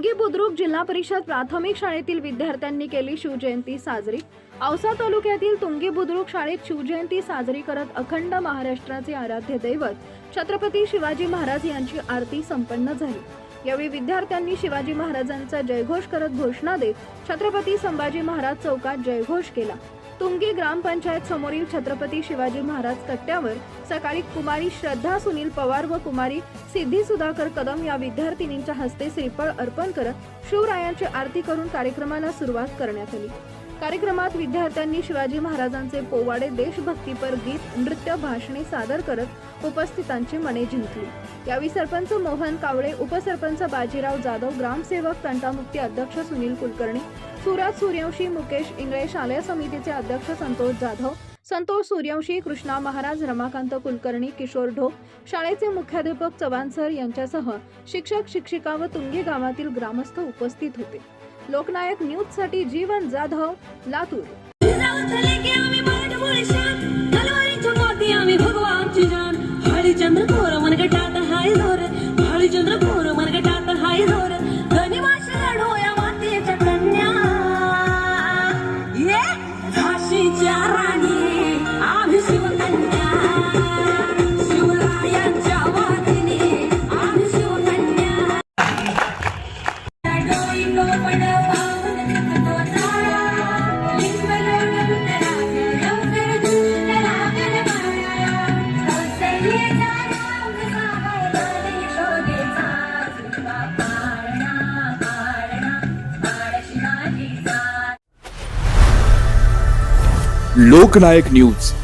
तुंगी बुद्रुक जिल्हा परिषद प्राथमिक शाळेतील विद्यार्थ्यांनी केली शिवजयंती साजरी. औसा तालुक्यातील तुंगी बुद्रुक शाळेत शिवजयंती साजरी करत अखंड महाराष्ट्राचे आराध्य दैवत छत्रपती शिवाजी महाराज यांची आरती संपन्न झाली. यावेळी विद्यार्थ्यांनी शिवाजी महाराजांचा जयघोष करत घोषणा देत छत्रपती संभाजी महाराज चौकात जयघोष केला. तुंगी ग्रामपंचायत समोरील छत्रपती शिवाजी महाराज कट्ट्यावर सकाळी कुमारी श्रद्धा सुनील पवार व कुमारी सिद्धी सुधाकर कदम या विद्यार्थिनींच्या हस्ते श्रीफळ अर्पण करत शिवरायांची आरती करून कार्यक्रमाला सुरुवात करण्यात आली. कार्यक्रमात विद्यार्थ्यांनी शिवाजी महाराजांचे पोवाडे देशभक्तीपर गीत नृत्य भाषणे सादर करत उपस्थितांची मने जिंकली. यावेळी सरपंच मोहन कावळे उपसरपंच बाजीराव जाधव ग्रामसेवक तंटामुक्ती अध्यक्ष सुनील कुलकर्णी सुरज सूर्यवंशी मुकेश इंगळे शालेय समितीचे अध्यक्ष संतोष जाधव संतोष सूर्यवंशी कृष्णा महाराज रमाकांत कुलकर्णी किशोर ढोक शाळेचे मुख्याध्यापक चव्हाण सर यांच्यासह शिक्षक शिक्षिका व तुंगी गावातील ग्रामस्थ उपस्थित होते. लोकनायक न्यूजसाठी जीवन जाधव लातूर. मनगटात हाय हरिचंद्र मनगटात हाय कन्या. झाशीच्या राणी आम्ही शिवकन्या लोकनायक न्यूज.